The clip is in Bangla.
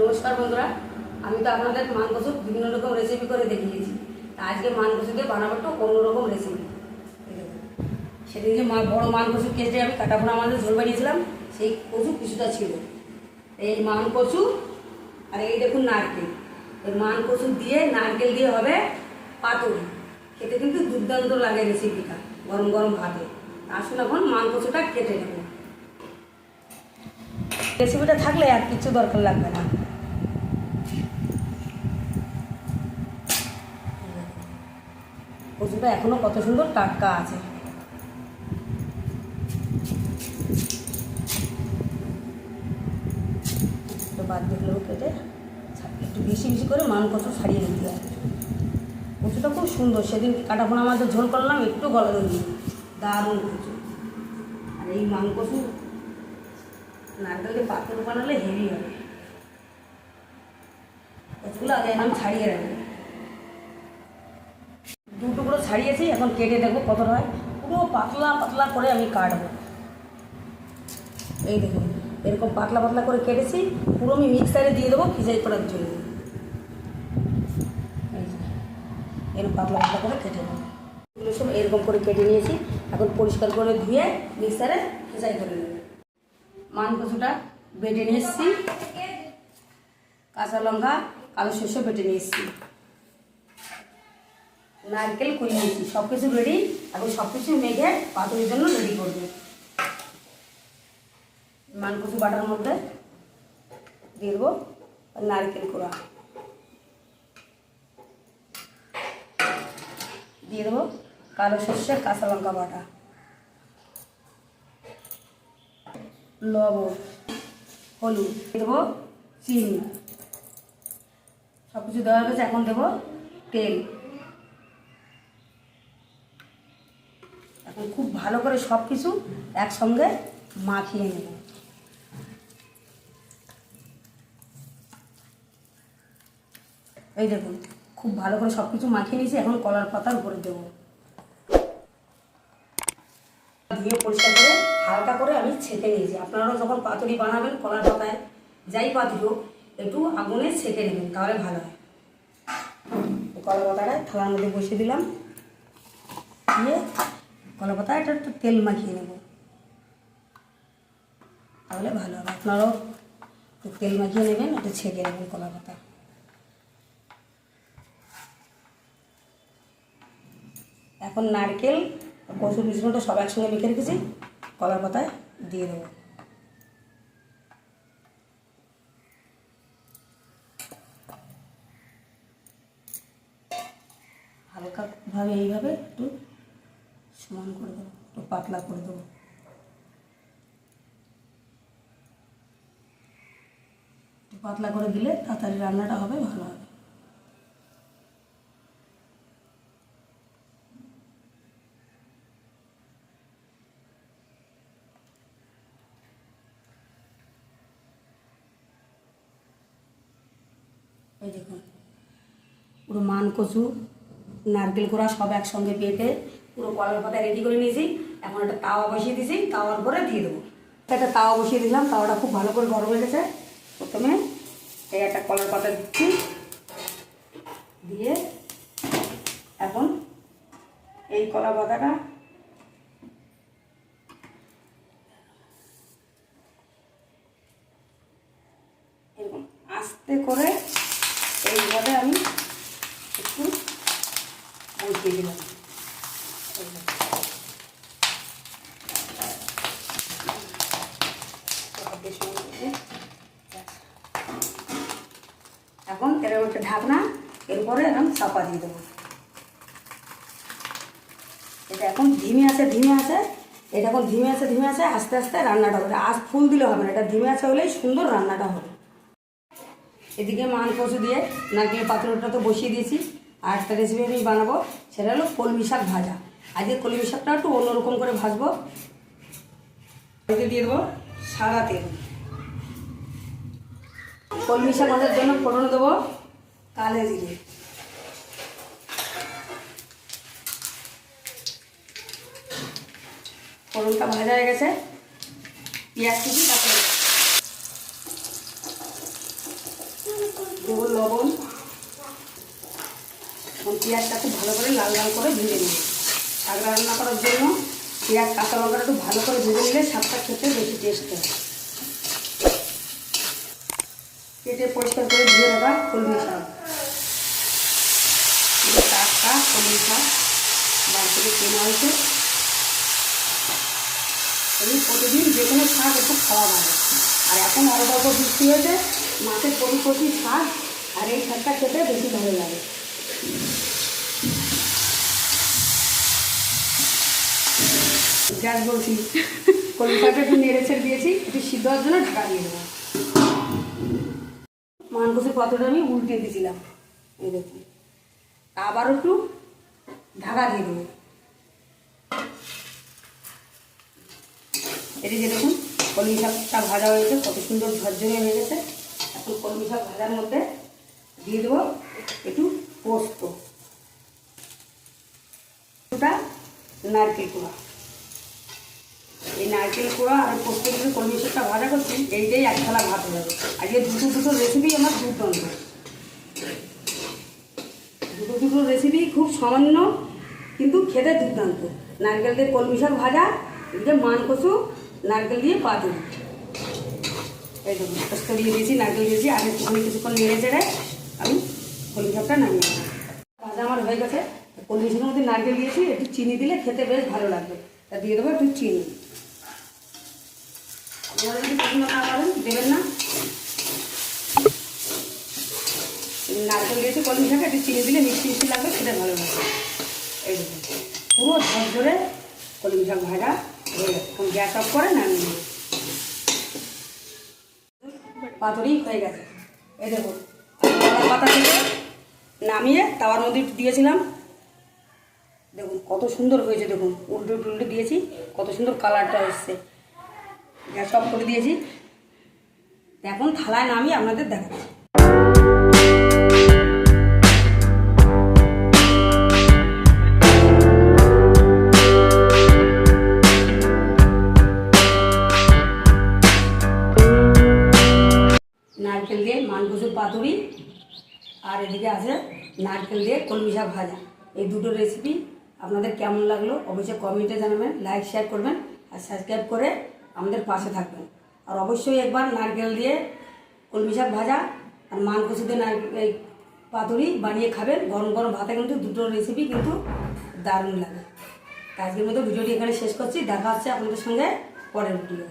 নমস্কার বন্ধুরা, আমি তো আপনাদের মান কচু বিভিন্ন রকম রেসিপি করে দেখিয়েছি। আজকে মান কচু দিয়ে বানাবো একটু অন্যরকম রেসিপি সেদিন যে মা বড় মান কচু কেটে আমি কাটাপোনা আমাদের ঝোল বানিয়েছিলাম, সেই কচু কিছুটা ছিল। এই মান কচু আর এই দেখুন নারকেল। এই মান কচু দিয়ে নারকেল দিয়ে হবে পাতুরি। খেতে কিন্তু দুর্দান্ত লাগে রেসিপিটা গরম গরম ভাতে। আসুন এখন মান কচুটা কেটে নেব। রেসিপিটা থাকলে আর কিছু দরকার লাগবে না। কচুটা এখনও কত সুন্দর টাটকা আছে। বাদ দেখলেও কেটে। একটু বেশি বেশি করে মান কচু ছাড়িয়ে নিতে হয় কচুটা খুব সুন্দর। সেদিন কাটাপোনা আমাদের ঝোল করলাম, একটু গলা দিই দারুণ কচু। আর এই মান কচু নারকেলকে পাথর বানালে হেভি হবে কচুগুলো আগে আমি ছাড়িয়ে রাখব। ছাড়িয়েছি, এখন কেটে দেখব কত হয়। পুরো পাতলা পাতলা করে আমি কাটবো। এই দেখুন, এরকম পাতলা পাতলা করে কেটেছি, পুরো আমি মিক্সারে দিয়ে দেবো খিচাই করার জন্য। এরকম পাতলা পাতলা করে কেটে নেব। এগুলো সব এরকম করে কেটে নিয়েছি, এখন পরিষ্কার করে ধুয়ে মিক্সারে খিচাই করে নেব। মান কচুটা বেটে নিয়ে এসেছি। কাঁচা লঙ্কা, কালো শস্য বেটে নিয়ে এসেছি। নারকেল কুড়ি নিয়েছি সব কিছু রেডি এখন সব কিছু মেঘে পাতুরির জন্য রেডি করবে। মানকচু বাটার মধ্যে দিয়ে দেবো নারকেল কোড়া। দিয়ে দেবো কালো সর্ষে, কাঁচা লঙ্কা বাটা। লবণ, হলুদ দিয়ে দেবো চিনি। সব কিছু দেওয়া হয়ে গেছে, এখন দেবো তেল এখন খুব ভালো করে সব কিছু একসঙ্গে মাখিয়ে নেব। এই দেখুন, খুব ভালো করে সব কিছু মাখিয়ে নিয়েছি, এখন কলার পাতার উপরে দেবো। ধুয়ে পরিষ্কার করে, হালকা করে আমি ছেঁকে নিয়েছি। আপনারাও যখন পাতুরি বানাবেন, কলার পাতায় যাই পাতুরি হোক, একটু আগুনে ছেঁকে নেবেন, তাহলে ভালো হয়। কলার পাতাটা থালার মধ্যে বসিয়ে দিলাম। দিয়ে কলা পাতা এটা একটু তেল মাখিয়ে নেব। তাহলে ভালো হবে। আপনারাও একটু তেল মাখিয়ে নেবেন একটু ছেঁকে নেবেন কলা পাতা এখন নারকেল, কচুর মিশ্রণটা সব একসঙ্গে মেখে রেখেছি কলার পাতায় দিয়ে দেবো। হালকাভাবে এইভাবে একটু সমান করে দেবো, একটু পাতলা করে দেবো। একটু পাতলা করে দিলে তাড়াতাড়ি রান্নাটা হবে, ভালো হবে। দেখুন, পুরো মান কচু, নারকেল কোড়া সব একসঙ্গে বেটে পুরো কলার পাতা রেডি করে নিয়েছি। এখন একটা তাওয়া বসিয়ে দিয়েছি, তাওয়ার পরে দিয়ে দেবো। একটা তাওয়া বসিয়ে দিলাম, তাওয়াটা খুব ভালো করে গরম হয়ে গেছে। প্রথমে এই একটা কলার পাতা দিচ্ছি। দিয়ে এখন এই কলা পাতাটা আস্তে করে এইভাবে আমি একটু বসিয়ে দিলাম এই দেখো। হাতে সময় করে। এখন এরকম একটা ঢাকনা, এরপরে এখন চাপা দিয়ে দেবো। এটা এখন ধিমে আছে ধিমে আছে। এটা এখন ধিমে আছে ধিমে আছে, আস্তে আস্তে রান্নাটা হবে। আজ ফুল দিলে হবে না, এটা ধিমে আছে হলেই সুন্দর রান্নাটা হবে। এদিকে মান কচু দিয়ে, নারকেল পাত্রটা তো বসিয়ে দিয়েছি, আর একটা রেসিপি আমি বানাবো, সেটা হলো কলমি শাক ভাজা। আজকে কলমি শাকটা একটু অন্যরকম করে ভাজবো। দিয়ে দেবো সারা তেল। কলমি শাক ভাজার জন্য ফোড়ন দেবো কালে জিরে। ফোড়নটা ভাজা হয়ে গেছে। পেঁয়াজ কুচি, তারপরে লবণ। পেঁয়াজটা খুব ভালো করে লাল লাল করে ভেজে নেব। শাক রান্না করার জন্য পেঁয়াজ, কাঁচা লঙ্কাটা একটু ভালো করে ভেজে নিলে শাকটা খেতে বেশি টেস্ট হয়। কেটে পরিষ্কার করে ধুয়ে রাখা কলমি শাকটা টাটকা কলমি শাক বাড়ি থেকে কেনা হয়েছে। এই প্রতিদিন যে কোনো শাক একটু খাওয়া ভালো। আর এখন অল্প অল্প বৃষ্টি হয়েছে, মাছের প্রতি শাক, আর এই শাকটা খেতে বেশি ভালো লাগে। গ্যাস বলছি কলমি একটু নেড়ে ছেড়ে দিয়েছি, একটু সিদ্ধ হওয়ার জন্য ঢাকা দিয়ে দেবো। মানকসের পাত্রটা আমি উল্টে দিয়েছিলাম, এই দেখুন। আবার একটু ঢাকা দিয়ে দেবো। এদিকে দেখুন, কলমি শাকটা ভাজা হয়েছে, কত সুন্দর ঝরঝরে হয়ে গেছে। এখন কলমি শাক ভাজার মধ্যে দিয়ে দেবো একটু পোস্ত। নারকেল কুড়া। এই নারকেল কুড়া আর পোস্ত কলমি শাকটা ভাজা করছি, এইটাই এক থালা ভাত হয়ে যাবে আজকে দুটো দুটো রেসিপি আমার দুর্দান্ত দুটো দুটো রেসিপি খুব সামান্য, কিন্তু খেতে দুর্দান্ত। নারকেল দিয়ে কলমি শাক ভাজা, এদিকে মান কচু, নারকেল দিয়ে পাতুরি এই দেখুন, পোস্ত দিয়ে দিয়েছি, নারকেল দিয়েছি আর একটুখানি কিছুক্ষণ নেড়ে চেড়ে আমি কলমি শাকটা নামিয়ে ভাজা আমার হয়ে গেছে। কলমি শাকের মধ্যে নারকেল দিয়েছি, একটু চিনি দিলে খেতে বেশ ভালো লাগবে। তা দিয়ে দেবো একটু চিনি। পছন্দ না না নারকেল দিয়েছি কলমি শাকে একটু চিনি দিলে মিষ্টি মিষ্টি লাগবে খেতে ভালো লাগবে এই পুরো ঝরঝরে কলমি শাক ভাজা হয়ে গেছে গ্যাস অফ করে নেব পাতুরি হয়ে গেছে এই দেখুন পাতা থেকে। নামিয়ে তাওয়ার মধ্যে দিয়েছিলাম। দেখুন, কত সুন্দর হয়েছে, দেখুন। উল্টে উল্টে দিয়েছি, কত সুন্দর কালারটা এসছে। গ্যাস অফ করে দিয়েছি। এখন থালায় নামিয়ে আপনাদের দেখাচ্ছি। নারকেল দিয়ে মানকসুর পাতুরি, আর এদিকে আছে নারকেল দিয়ে কলমি শাক ভাজা। এই দুটো রেসিপি আপনাদের কেমন লাগল অবশ্যই কমেন্টে জানাবেন লাইক শেয়ার করবেন, আর সাবস্ক্রাইব করে আমাদের পাশে থাকবেন। আর অবশ্যই একবার নারকেল দিয়ে কলমি শাক ভাজা আর মানকসু দিয়ে নারকেল পাতুরি বানিয়ে খাবেন। গরম গরম ভাতে কিন্তু দুটো রেসিপি কিন্তু দারুণ লাগে। আজকের মতো ভিডিওটি এখানে শেষ করছি। দেখা হচ্ছে আপনাদের সঙ্গে পরের ভিডিও